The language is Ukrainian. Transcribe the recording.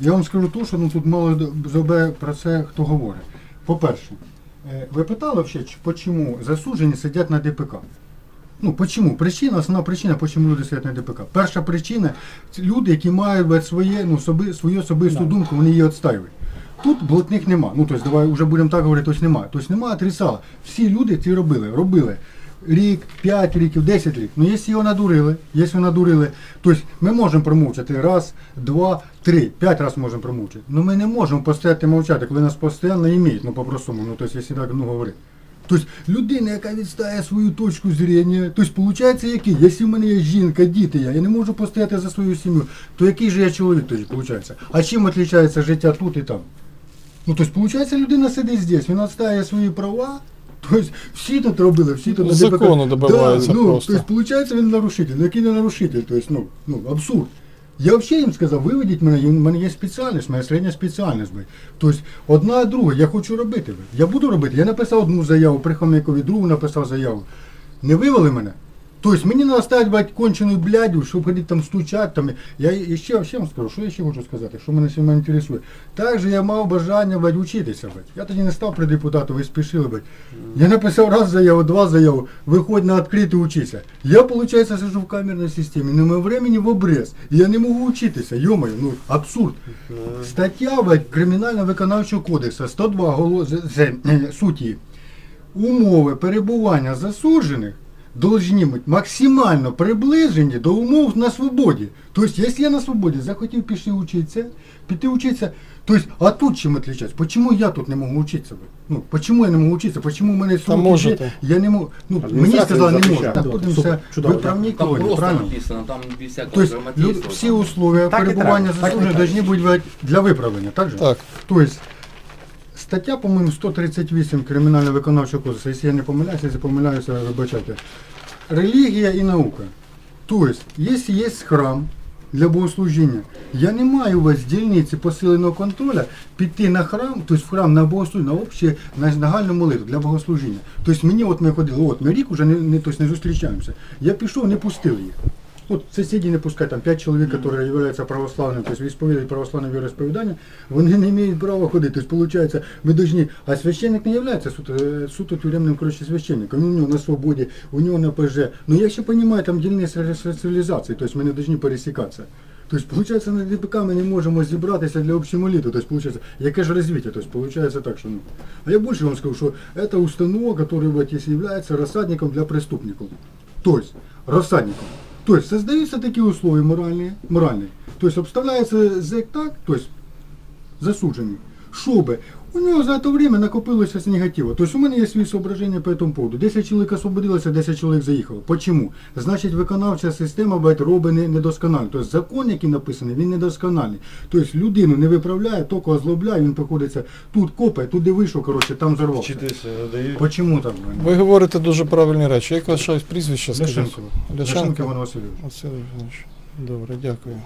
Я вам скажу то, що ну, тут мало зобе про це хто говорить. По-перше, е, ви питали чи- чому засуджені сидять на ДПК? Ну, почему? Причина, основна причина, чому люди сидять на ДПК. Перша причина це люди, які мають своє, ну, соби, свою особисту думку, вони її відстаюють. Тут блатних нема. Ну, тобто, давай вже будемо так говорити, тобто немає. Тобто немає отрицала. Всі люди ці робили, робили. Рік, 5 років, 10 років. Ну, якщо його надурили, якщо надурили, тобто ми можемо промовчати раз, два, три, п'ять разів можемо промовчати. Ну ми не можемо постояти мовчати, коли нас постійно імеють, ну по-простому, ну тобто, якщо так ну, говорити. Тобто людина, яка відстає свою точку зрення, тобто, виходить, який? Якщо в мене є жінка, діти, я, я не можу постояти за свою сім'ю, то який же я чоловік тоді виходить? А чим відрізняється життя тут і там? Ну, тобто, виходить, людина сидить здесь, він відстає свої права. Тобто, всі тут робили, всі тут на Закону добиваються да, ну, просто. Тобто, виходить, він нарушитель. Ну, який не нарушитель? Тобто, ну, ну, абсурд. Я взагалі їм сказав, виведіть мене, у мене є спеціальність, моя середня спеціальність. Тобто, одна друга, я хочу робити. Я буду робити. Я написав одну заяву, при другу написав заяву. Не вивели мене. Тобто мені треба стати блядь, конченою блядю, щоб ходити там стучати. Там. Я і ще, вам скажу, що я ще хочу сказати, що мене сьогодні інтересує. Також я мав бажання блядь, вчитися. Блядь. Я тоді не став при депутату, ви спішили. Блядь. Я написав раз заяву, два заяву, виходь на відкритий учися. Я, виходить, сижу в камерній системі, не маю времени в обрез. Я не можу вчитися, йомаю, ну абсурд. Стаття блядь, Кримінально-виконавчого кодексу 102 голо... з- з- е, суті. Умови перебування засуджених должні бути максимально приближені до умов на свободі. Тобто, якщо я на свободі захотів піти вчитися, піти вчитися, тобто, а тут чим відрізняється? Чому я тут не можу вчитися? блядь? Ну, чому я не можу вчитися? Чому в мене срок можете. Я не можу. Ну, мені сказали, не можу. Так, Добре, все. чудово, Ви Там просто правильно? написано, там без всякого Тобто, люд, всі условия Так і перебування треба, так і засуджених треба. повинні бути для виправлення, так же? Так. Тобто, стаття, по-моєму, 138 Кримінально-виконавчого кодексу, якщо я не помиляюся, якщо помиляюся, вибачайте. Релігія і наука. Тобто, якщо є храм для богослужіння, я не маю у вас дільниці посиленого контролю піти на храм, тобто в храм на богослужіння, на обще, на нагальну молитву для богослужіння. Тобто мені от ми ходили, от ми рік вже не, не, тобто, не зустрічаємося. Я пішов, не пустили їх. От сусіді не пускають, там 5 чоловік, які являються православними, тобто відповідають православне віросповідання, вони не мають права ходити. Тобто, виходить, ми должны, а священник не є суто, е, суто тюремним коротше, священником. У нього на свободі, у нього на ПЖ. Ну я ще розумію, там дільниця соціалізації, тобто ми не повинні пересікатися. Тобто, виходить, на ДПК ми не можемо зібратися для общої молитви. Тобто, виходить, яке ж розвиття? Тобто, виходить так, що ну. А я більше вам скажу, що це установа, вот, якщо є розсадником для преступників. Тобто, розсадником. То есть создаются такие условия моральные, моральные. То есть обставляется зэк так, то есть засуджений, щоб у нього за це время накопилося з негативу. Тобто у мене є свої соображення по цьому поводу. 10 чоловік освободилося, 10 чоловік заїхало. Почому? Значить, виконавча система робить не- недосконально. Тобто закон, який написаний, він недоскональний. Тобто людину не виправляє, тільки озлобляє, він приходиться тут копає, туди вийшов, коротше, там зарвався. Вчитися дають. Почему так? Ви говорите дуже правильні речі. Як ваше прізвище? Ляшенко. Ляшенко Іван Васильович. Василь Іванович. Добре, дякую.